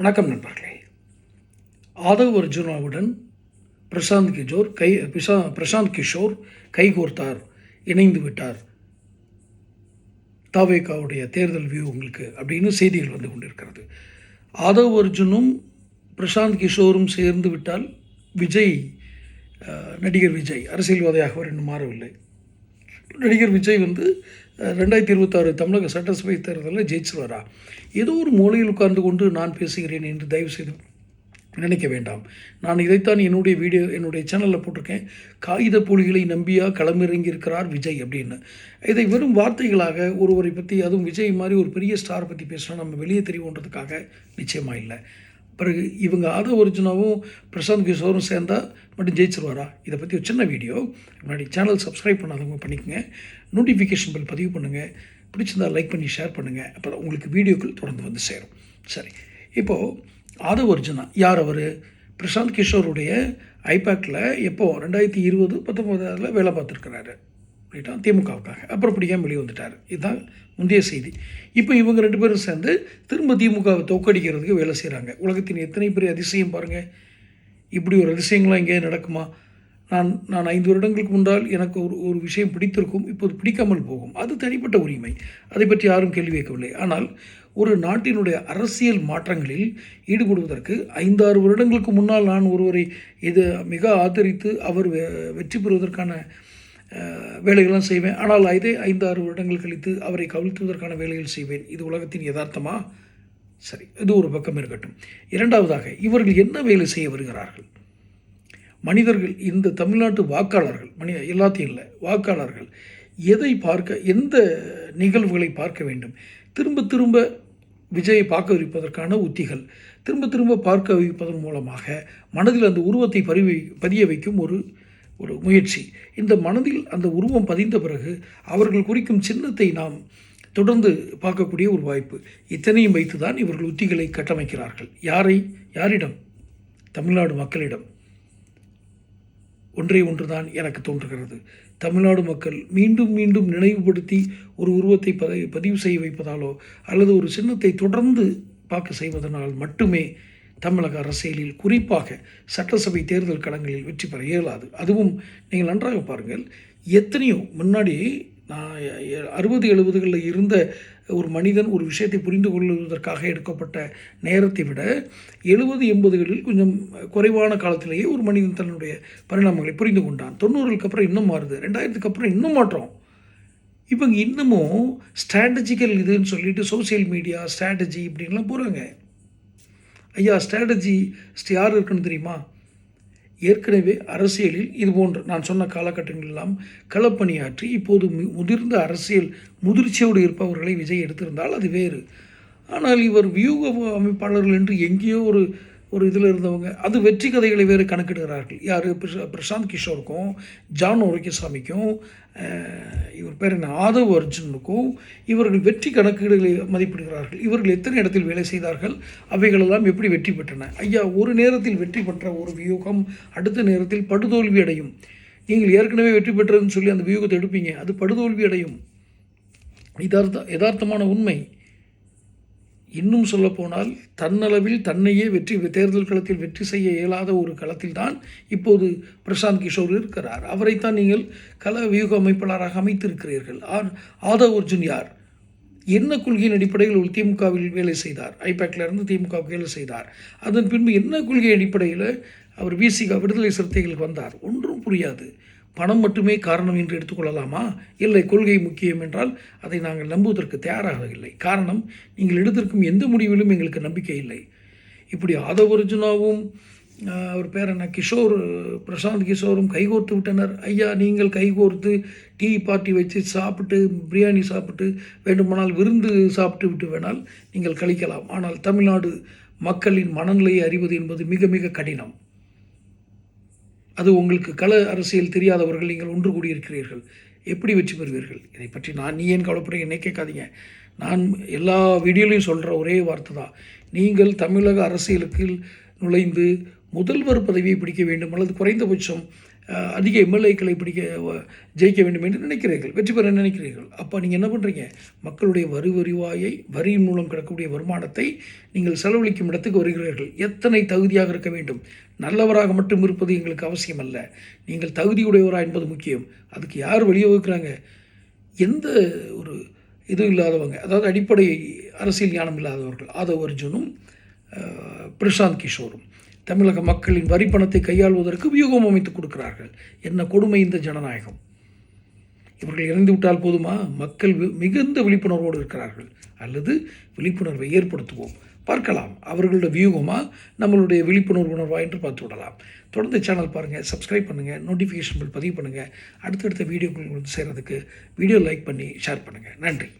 வணக்கம் நண்பர்களே. ஆதவ் அர்ஜுனாவுடன் பிரசாந்த் கிஷோர் கை பிரசா பிரசாந்த் கிஷோர் கைகோர்த்தார் இணைந்து விட்டார். தாவேகாவுடைய தேர்தல் வியூ உங்களுக்கு அப்படின்னு செய்திகள் வந்து கொண்டிருக்கிறது. ஆதவ் அர்ஜுனும் பிரசாந்த் கிஷோரும் சேர்ந்து விட்டால் விஜய் நடிகர் விஜய் அரசியல்வாதியாக அவர் இன்னும் மாறவில்லை. நடிகர் விஜய் வந்து ரெண்டாயிரத்தி இருபத்தாறு தமிழக சட்டசபை தேர்தலில் ஜெயிச்சிருவாரா? ஏதோ ஒரு மூலையில் உட்கார்ந்து கொண்டு நான் பேசுகிறேன் என்று தயவு செய்து நினைக்க வேண்டாம். நான் இதைத்தான் என்னுடைய வீடியோ என்னுடைய சேனலில் போட்டிருக்கேன். காகித புலிகளை நம்பியா களமிறங்கி இருக்கிறார் விஜய் அப்படின்னு. இதை வெறும் வார்த்தைகளாக ஒருவரை பற்றி அதுவும் விஜய் மாதிரி ஒரு பெரிய ஸ்டார் பற்றி பேசினா நம்ம வெளியே தெரியுன்றதுக்காக நிச்சயமாக இல்லை. பிறகு இவங்க ஆதவ ஒரிஜினாவும் பிரசாந்த் கிஷோரும் சேர்ந்தா மட்டும் ஜெயிச்சிருவாரா? இதை பற்றி ஒரு சின்ன வீடியோ. முன்னாடி சேனல் சப்ஸ்கிரைப் பண்ணாதவங்க பண்ணிக்கோங்க. நோட்டிஃபிகேஷன் பில் பதிவு பண்ணுங்கள் பிடிச்சிருந்தா லைக் பண்ணி ஷேர் பண்ணுங்கள் அப்புறம் உங்களுக்கு வீடியோக்கள் தொடர்ந்து வந்து சேரும். சரி. இப்போது ஆதவ ஒரிஜினா யார் அவர்? பிரசாந்த் கிஷோருடைய ஐபேக்கில் எப்போது ரெண்டாயிரத்தி இருபது பத்தொம்போதில் வேலை பார்த்துருக்கிறாரு. பண்ணிட்டான் திமுகவுக்காக. அப்புறம் பிடிக்காம வெளியே வந்துட்டார்? இதுதான் முந்தைய செய்தி. இப்போ இவங்க ரெண்டு பேரும் சேர்ந்து திரும்ப திமுகவை தோக்கடிக்கிறதுக்கு வேலை செய்கிறாங்க உலகத்தின் எத்தனை பெரிய அதிசயம் பாருங்கள் இப்படி ஒரு அதிசயங்களாம் இங்கே நடக்குமா? நான் நான் ஐந்து வருடங்களுக்கு முன்னால் எனக்கு ஒரு ஒரு விஷயம் பிடித்திருக்கும். இப்போது பிடிக்காமல் போகும். அது தனிப்பட்ட உரிமை. அதை பற்றி யாரும் கேள்வி கேட்கவில்லை. ஆனால் ஒரு நாட்டினுடைய அரசியல் மாற்றங்களில் ஈடுபடுவதற்கு ஐந்தாறு வருடங்களுக்கு முன்னால் நான் ஒருவரை இது மிக ஆதரித்து அவர் வெ- வெற்றி பெறுவதற்கான வேலைகள்லாம் செய்வேன். ஆனால் இதே ஐந்தாறு வருடங்கள் கழித்து அவரை கவிழ்த்துவதற்கான வேலைகள் செய்வேன். இது உலகத்தின் யதார்த்தமா? சரி இது ஒரு பக்கம் இருக்கட்டும். இரண்டாவதாக இவர்கள் என்ன வேலை செய்ய வருகிறார்கள்? மனிதர்கள் இந்த தமிழ்நாட்டு வாக்காளர்கள் மனித எல்லாத்தையும் இல்லை வாக்காளர்கள் எதை பார்க்க எந்த நிகழ்வுகளை பார்க்க வேண்டும்? திரும்ப திரும்ப விஜயை பார்க்க வைப்பதற்கான உத்திகள் திரும்ப திரும்ப பார்க்க வைப்பதன் மூலமாக மனதில் அந்த உருவத்தை பரிவை பதிய வைக்கும் ஒரு ஒரு முயற்சி. இந்த மனதில் அந்த உருவம் பதிந்த பிறகு அவர்கள் குறிக்கும் சின்னத்தை நாம் தொடர்ந்து பார்க்கக்கூடிய ஒரு வாய்ப்பு. இத்தனையும் வைத்து தான் இவர்கள் உத்திகளை கட்டமைக்கிறார்கள். யாரை? யாரிடம்? தமிழ்நாடு மக்களிடம். ஒன்றே ஒன்றுதான் எனக்கு தோன்றுகிறது. தமிழ்நாடு மக்கள் மீண்டும் மீண்டும் நினைவுபடுத்தி ஒரு உருவத்தை பதி பதிவு செய்ய வைப்பதாலோ அல்லது ஒரு சின்னத்தை தொடர்ந்து பார்க்க செய்வதனால் மட்டுமே தமிழக அரசியலில் குறிப்பாக சட்டசபை தேர்தல் களங்களில் வெற்றி பெற இயலாது. அதுவும் நீங்கள் நன்றாக பாருங்கள். எத்தனையோ முன்னாடி நான் அறுபது எழுபதுகளில் இருந்த ஒரு மனிதன் ஒரு விஷயத்தை புரிந்து கொள்வதற்காக எடுக்கப்பட்ட நேரத்தை விட எழுபது எண்பதுகளில் கொஞ்சம் குறைவான காலத்திலேயே ஒரு மனிதன் தன்னுடைய பரிணாமங்களை புரிந்து கொண்டான். தொண்ணூறுகளுக்கு அப்புறம் இன்னும் மாறுது. ரெண்டாயிரத்துக்கு அப்புறம் இன்னும் மாற்றம். இவங்க இன்னமும் ஸ்ட்ராட்டஜிக்கல் இதுன்னு சொல்லிட்டு சோஷியல் மீடியா ஸ்ட்ராட்டஜி இப்படின்லாம் போகிறாங்க ஐயா ஸ்ட்ராட்டஜி யார் இருக்குன்னு தெரியுமா? ஏற்கனவே அரசியலில் இது போன்று நான் சொன்ன காலகட்டங்கள் எல்லாம் களப்பணியாற்றி இப்போது முதிர்ந்த அரசியல் முதிர்ச்சியோடு இருப்பவர்களை விஜய் எடுத்திருந்தால் அது வேறு. ஆனால் இவர் வியூக அமைப்பாளர்கள் என்று எங்கேயோ ஒரு ஒரு இதில் இருந்தவங்க அது வெற்றி கதைகளை வேறு கணக்கிடுகிறார்கள். யார்? பிரசாந்த் கிஷோருக்கும் ஜான் ஒரக்கிசாமிக்கும் இவர் பேர் என்ன? ஆதவ் அர்ஜுனுக்கும் இவர்கள் வெற்றி கணக்கீடுகளை மதிப்பிடுகிறார்கள். இவர்கள் எத்தனை இடத்தில் வேலை செய்தார்கள்? அவைகளெல்லாம் எப்படி வெற்றி பெற்றன? ஐயா ஒரு நேரத்தில் வெற்றி பெற்ற ஒரு வியூகம் அடுத்த நேரத்தில் படுதோல்வி அடையும். நீங்கள் ஏற்கனவே வெற்றி பெற்றதுன்னு சொல்லி அந்த வியூகத்தை எடுப்பீங்க. அது படுதோல்வி அடையும். யதார்த்த யதார்த்தமான உண்மை. இன்னும் சொல்லப்போனால் தன்னளவில் தன்னையே வெற்றி தேர்தல் களத்தில் வெற்றி செய்ய இயலாத ஒரு களத்தில்தான் இப்போது பிரசாந்த் கிஷோர் இருக்கிறார். அவரைத்தான் நீங்கள் கல வியூக அமைப்பாளராக அமைத்திருக்கிறீர்கள். ஆர் ஆதவ் அர்ஜுன் யார்? என்ன கொள்கையின் அடிப்படையில் ஒரு திமுகவில் வேலை செய்தார்? ஐபேக்கில் இருந்து திமுகவுக்கு வேலை செய்தார். அதன் பின்பு என்ன கொள்கை அடிப்படையில் அவர் விசிகா விடுதலை சிறுத்தைகளுக்கு வந்தார்? ஒன்றும் புரியாது. பணம் மட்டுமே காரணம் என்று எடுத்துக்கொள்ளலாமா? இல்லை கொள்கை முக்கியம் என்றால் அதை நாங்கள் நம்புவதற்கு தயாராகவில்லை காரணம் நீங்கள் எடுத்திருக்கும் எந்த முடிவிலும் எங்களுக்கு நம்பிக்கை இல்லை. இப்படி ஆதவ அர்ஜுனாவும் அவர் பேர் என்ன? கிஷோர் பிரசாந்த் கிஷோரும் கைகோர்த்து விட்டனர். ஐயா நீங்கள் கைகோர்த்து டீ பார்ட்டி வச்சு சாப்பிட்டு பிரியாணி சாப்பிட்டு வேண்டுமானால் விருந்து சாப்பிட்டு விட்டு வேணால் நீங்கள் கழிக்கலாம். ஆனால் தமிழ்நாடு மக்களின் மனநிலையை அறிவது என்பது மிக மிக கடினம். அது உங்களுக்கு கள அரசியல் தெரியாதவர்கள் நீங்கள் ஒன்று கூடியிருக்கிறீர்கள். எப்படி வெற்றி பெறுவீர்கள்? இதை பற்றி நான் நீ ஏன் கவலைப்பட என்னை கேட்காதீங்க. நான் எல்லா வீடியோலையும் சொல்கிற ஒரே வார்த்தை தான். நீங்கள் தமிழக அரசியலுக்கு நுழைந்து முதல்வர் பதவியை பிடிக்க வேண்டும் அல்லது குறைந்தபட்சம் அதிக எம்எல்ஏக்களை பிடிக்க ஜெயிக்க வேண்டும் என்று நினைக்கிறீர்கள். வெற்றி பெற நினைக்கிறீர்கள். அப்போ நீங்கள் என்ன பண்ணுறீங்க மக்களுடைய வரி வருவாயை வரியின் மூலம் கிடக்கக்கூடிய வருமானத்தை நீங்கள் செலவழிக்கும் இடத்துக்கு வருகிறீர்கள். எத்தனை தகுதியாக இருக்க வேண்டும்? நல்லவராக மட்டும் இருப்பது எங்களுக்கு அவசியம் அல்ல. நீங்கள் தகுதியுடையவரா என்பது முக்கியம். அதுக்கு யார் வழிவகுக்கிறாங்க? எந்த ஒரு இதுவும் இல்லாதவங்க அதாவது அடிப்படை அரசியல் ஞானம் இல்லாதவர்கள். ஆதவ் அர்ஜுனும் பிரசாந்த் கிஷோரும். தமிழக மக்களின் வரிப்பணத்தை கையாள்வதற்கு வியூகம் அமைத்து கொடுக்கிறார்கள். என்ன கொடுமை இந்த ஜனநாயகம்? இவர்கள் இறந்து விட்டால் போதுமா? மக்கள் மிகுந்த விழிப்புணர்வோடு இருக்கிறார்கள். அல்லது விழிப்புணர்வை ஏற்படுத்துவோம். பார்க்கலாம். அவர்களுடைய வியூகமா? நம்மளுடைய விழிப்புணர்வு உணர்வா என்று பார்த்து விடலாம். தொடர்ந்து சேனல் பாருங்கள் சப்ஸ்கிரைப் பண்ணுங்கள் நோட்டிஃபிகேஷன் பில் பதிவு பண்ணுங்கள் அடுத்தடுத்த வீடியோக்கள் வந்து சேர்கிறதுக்கு வீடியோ லைக் பண்ணி ஷேர் பண்ணுங்கள் நன்றி.